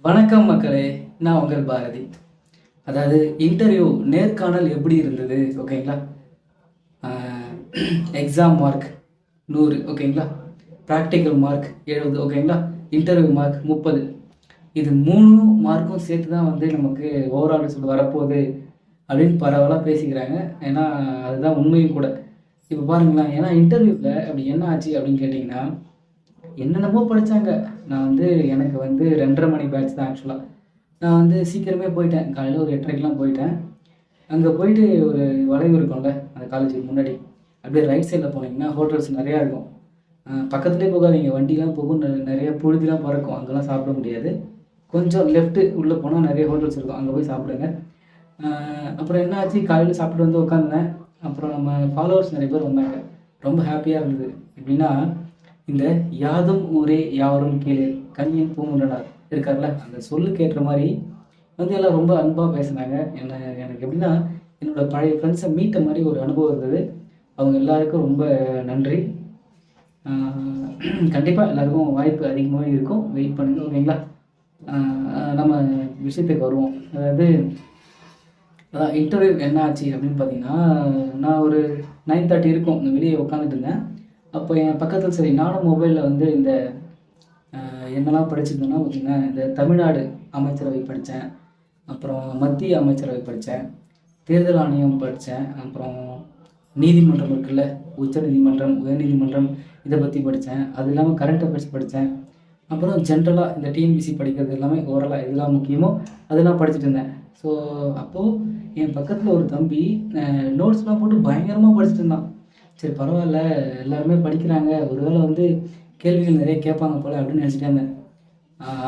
வணக்கம் மக்களே நான் உங்கள் பாரதி. அதாவது இன்டர்வியூ நேர்காணல் எப்படி இருந்தது ஓகேங்களா எக்ஸாம் மார்க் நூறு ஓகேங்களா ப்ராக்டிக்கல் மார்க் எழுபது ஓகேங்களா இன்டர்வியூ மார்க் முப்பது. இது மூணு மார்க்கும் சேர்த்து தான் வந்து நமக்கு ஓவரால் ரிசல்ட் வரப்போகுது அப்படின்னு பரவலாக பேசிக்கிறாங்க. ஏன்னா அதுதான் உண்மையும் கூட. இப்போ பாருங்களேன் ஏன்னா இன்டர்வியூவில் அப்படி என்ன ஆச்சு அப்படின்னு கேட்டிங்கன்னா என்னென்னமோ படித்தாங்க நான் வந்து எனக்கு வந்து ரெண்டரை மணி பேட்ச் தான் ஆக்சுவலாக நான் வந்து சீக்கிரமே போயிட்டேன். காலையில் ஒரு எட்டரைக்கெலாம் போயிட்டேன். அங்கே போயிட்டு ஒரு வளைவு இருக்கும்ல அந்த காலேஜுக்கு முன்னாடி. அப்படியே ரைட் சைடில் போனீங்கன்னா ஹோட்டல்ஸ் நிறையா இருக்கும். பக்கத்துலேயே போகாதீங்க. வண்டிலாம் போகும். நிறைய புழுதிலாம் பறக்கும். அங்கெல்லாம் சாப்பிட முடியாது. கொஞ்சம் லெஃப்ட்டு உள்ளே போனால் நிறைய ஹோட்டல்ஸ் இருக்கும். அங்கே போய் சாப்பிடுங்க. அப்புறம் என்ன ஆச்சு? காலையில் சாப்பிட்டு வந்து உட்காந்தேன் அப்புறம் நம்ம ஃபாலோவர்ஸ் நிறைய பேர் வந்தாங்க. ரொம்ப ஹாப்பியாக இருந்தது. எப்படின்னா இந்த யாதும் ஊரே யாவரும் கீழே கண்ணியன் பூமுண்டனார் இருக்கார்ல? அந்த சொல்லுக்கு ஏற்ற மாதிரி வந்து எல்லாம் ரொம்ப அன்பாக பேசினாங்க. என்ன எனக்கு எப்படின்னா என்னோட பழைய ஃப்ரெண்ட்ஸை மீட்ட மாதிரி ஒரு அனுபவம் இருந்தது. அவங்க எல்லாருக்கும் ரொம்ப நன்றி. கண்டிப்பாக எல்லாருக்கும் வாய்ப்பு அதிகமாகவே இருக்கும். வெயிட் பண்ணுங்க ஓகேங்களா? நம்ம விஷயத்துக்கு வருவோம். அதாவது அதான் இன்டர்வியூ என்ன ஆச்சு அப்படின்னு பார்த்தீங்கன்னா நான் ஒரு நைன் தேர்ட்டி இருக்கும். வெளியே உட்காந்துட்டு இருந்தேன். அப்போ என் பக்கத்தில் சரி நானும் மொபைலில் வந்து இந்த என்னெல்லாம் படிச்சிருந்தேன்னா பார்த்தீங்கன்னா இந்த தமிழ்நாடு அமைச்சரவை படித்தேன் அப்புறம் மத்திய அமைச்சரவை படித்தேன் தேர்தல் ஆணையம் படித்தேன் அப்புறம் நீதிமன்றம் இருக்குல்ல உச்ச நீதிமன்றம் உயர்நீதிமன்றம் இதை பற்றி படித்தேன் அது இல்லாமல் கரண்ட் அஃபேர்ஸ் படித்தேன் அப்புறம் ஜென்ரலாக இந்த டிஎன்பிசி படிக்கிறது எல்லாமே ஓரலாக எதெல்லாம் முக்கியமோ அதெல்லாம் படிச்சுட்டு இருந்தேன். ஸோ அப்போது என் பக்கத்தில் ஒரு தம்பி நோட்ஸ்லாம் போட்டு பயங்கரமாக படிச்சுட்டு இருந்தான். சரி பரவாயில்ல. எல்லாருமே படிக்கிறாங்க. ஒருவேளை வந்து கேள்விகள் நிறைய கேட்பாங்க போல் அப்படின்னு நினச்சிட்டே இருந்தேன்.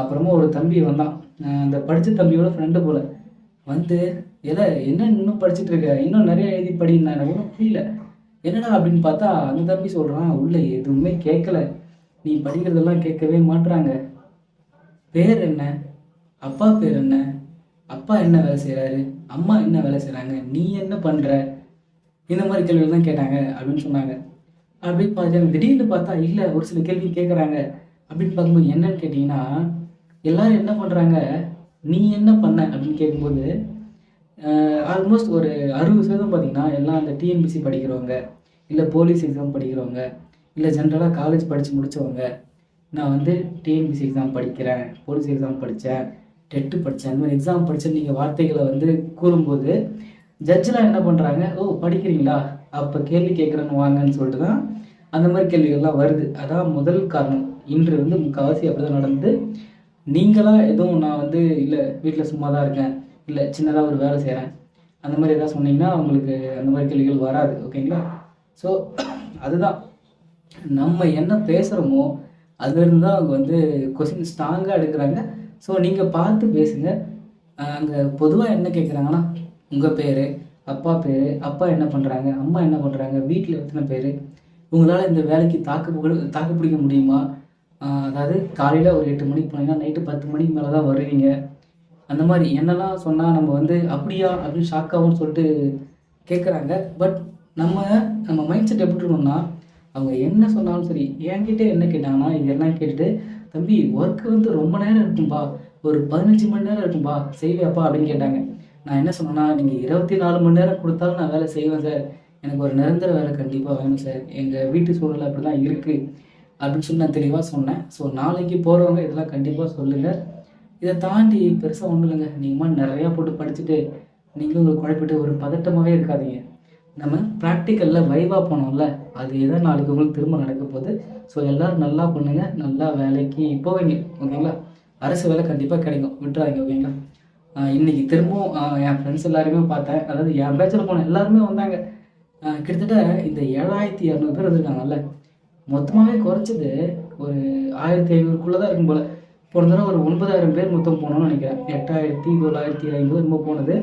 அப்புறமா ஒரு தம்பி வந்தான். அந்த படித்த தம்பியோட ஃப்ரெண்டு போல். வந்து எதை என்ன இன்னும் படிச்சுட்டு இருக்க? இன்னும் நிறைய எழுதி படின்னா எனக்கு ஒன்றும் புரியல. என்னடா அப்படின்னு பார்த்தா அந்த தம்பி சொல்கிறான் உள்ள எதுவுமே கேட்கல. நீ படிக்கிறதெல்லாம் கேட்கவே மாட்றாங்க. பேர் என்ன? அப்பா பேர் என்ன? அப்பா என்ன வேலை செய்கிறாரு அம்மா என்ன வேலை செய்கிறாங்க நீ என்ன பண்ணுற இந்த மாதிரி கேள்விகள் தான் கேட்டாங்க அப்படின்னு சொன்னாங்க. அப்படின்னு பார்த்து திடீர்னு பார்த்தா இல்லை ஒரு சில கேள்வி கேட்குறாங்க அப்படின்னு பார்க்கும்போது என்னன்னு கேட்டிங்கன்னா எல்லாரும் என்ன பண்ணுறாங்க நீ என்ன பண்ண? அப்படின்னு கேட்கும்போது ஆல்மோஸ்ட் ஒரு அறுபது சதவீதம் பார்த்தீங்கன்னா எல்லாம் அந்த டிஎன்பிசி படிக்கிறவங்க இல்லை போலீஸ் எக்ஸாம் படிக்கிறவங்க இல்லை ஜென்ரலாக காலேஜ் படித்து முடித்தவங்க நான் வந்து டிஎன்பிசி எக்ஸாம் படிக்கிறேன் போலீஸ் எக்ஸாம் படித்தேன் டெட்டு படித்தேன் அந்த மாதிரி எக்ஸாம் படித்தேன் நீங்கள் வார்த்தைகளை வந்து கூறும்போது ஜட்ஜெலாம் என்ன பண்ணுறாங்க ஓ படிக்கிறீங்களா? அப்போ கேள்வி கேட்குறேன்னு வாங்கன்னு சொல்லிட்டு தான் அந்த மாதிரி கேள்விகள்லாம் வருது. அதான் முதல் காரணம். இன்று வந்து முக்கால்வாசி அப்படி தான் நடந்து நீங்களாக எதுவும் நான் வந்து இல்லை வீட்டில் சும்மா தான் இருக்கேன். இல்லை சின்னதாக ஒரு வேலை செய்கிறேன் அந்த மாதிரி எதாவது சொன்னீங்கன்னா உங்களுக்கு அந்த மாதிரி கேள்விகள் வராது. ஓகேங்களா? ஸோ அதுதான். நம்ம என்ன பேசுகிறோமோ அதுலேருந்து தான் அவங்க வந்து கொஸ்டின் ஸ்ட்ராங்காக எடுக்கிறாங்க. ஸோ நீங்கள் பார்த்து பேசுங்க. அங்கே பொதுவாக என்ன கேட்குறாங்கன்னா உங்கள் பேர் அப்பா பேர் அப்பா என்ன பண்ணுறாங்க அம்மா என்ன பண்ணுறாங்க வீட்டில் எத்தனை பேர்? உங்களால் இந்த வேலைக்கு தாக்கு பிடி- தாக்கு பிடிக்க முடியுமா அதாவது காலையில் ஒரு எட்டு மணிக்கு போனீங்கன்னா நைட்டு பத்து மணிக்கு மேலே தான் வருவீங்க. அந்த மாதிரி என்னெல்லாம் சொன்னால் நம்ம வந்து அப்படியா அப்படின்னு ஷாக்காகும்னு சொல்லிட்டு கேட்குறாங்க பட் நம்ம நம்ம மைண்ட் செட் எப்படி இருக்கணும்னா அவங்க என்ன சொன்னாலும் சரி என்கிட்ட என்ன கேட்டாங்கன்னா இதெல்லாம் கேட்டுட்டு தம்பி ஒர்க்கு வந்து ரொம்ப நேரம் இருக்கும்பா. ஒரு பதினஞ்சு மணி நேரம் இருக்கும்பா. செய்வியாப்பா அப்படின்னு கேட்டாங்க. நான் என்ன சொன்னேன்னா நீங்கள் இருபத்தி நாலு மணி நேரம் கொடுத்தாலும் நான் வேலை செய்வேன் சார். எனக்கு ஒரு நிரந்தர வேலை கண்டிப்பாக வேணும் சார். எங்கள் வீட்டு சூழல் அப்படி தான் இருக்குது அப்படின்னு சொல்லி நான் தெளிவாக சொன்னேன். ஸோ நாளைக்கு போகிறவங்க இதெல்லாம் கண்டிப்பாக சொல்லுங்கள் இதை தாண்டி பெருசாக ஒன்றும் இல்லைங்க. நீங்கள் நிறையா போட்டு படிச்சுட்டு நீங்களும் உங்களை குழப்பிட்டு ஒரு பதட்டமாகவே இருக்காதீங்க. நம்ம ப்ராக்டிக்கலில் வைவாக போனோம்ல அது தான் நாளைக்கு உங்களுக்கு திரும்ப நடக்க போகுது. ஸோ எல்லோரும் நல்லா பண்ணுங்கள் நல்லா வேலைக்கு போவீங்க. ஓகேங்களா? அரசு வேலை கண்டிப்பாக கிடைக்கும். விட்டுறாதீங்க ஓகேங்களா? இன்னைக்கு திரும்பவும் என் ஃப்ரெண்ட்ஸ் எல்லாருமே பார்த்தேன். அதாவது என் பேச்சில் போன எல்லாருமே வந்தாங்க. கிட்டத்தட்ட இந்த ஏழாயிரத்தி இரநூறு பேர் வந்திருக்காங்கல்ல. மொத்தமாகவே குறைச்சது ஒரு ஆயிரத்தி ஐநூறுக்குள்ளே தான் இருக்கும் போல். போன தடவை ஒரு ஒன்பதாயிரம் பேர் மொத்தம் போனோம்னு நினைக்கிறேன். எட்டாயிரத்தி தொள்ளாயிரத்தி ஐம்பது ரொம்ப போனது.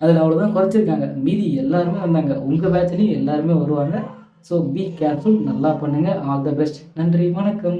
அதில் அவ்வளோதான் குறைச்சிருக்காங்க. மீதி எல்லாருமே வந்தாங்க. உங்கள் பேட்ச்லேயும் எல்லாருமே வருவாங்க. ஸோ பி கேர்ஃபுல் நல்லா பண்ணுங்கள் ஆல் த பெஸ்ட் நன்றி. வணக்கம்.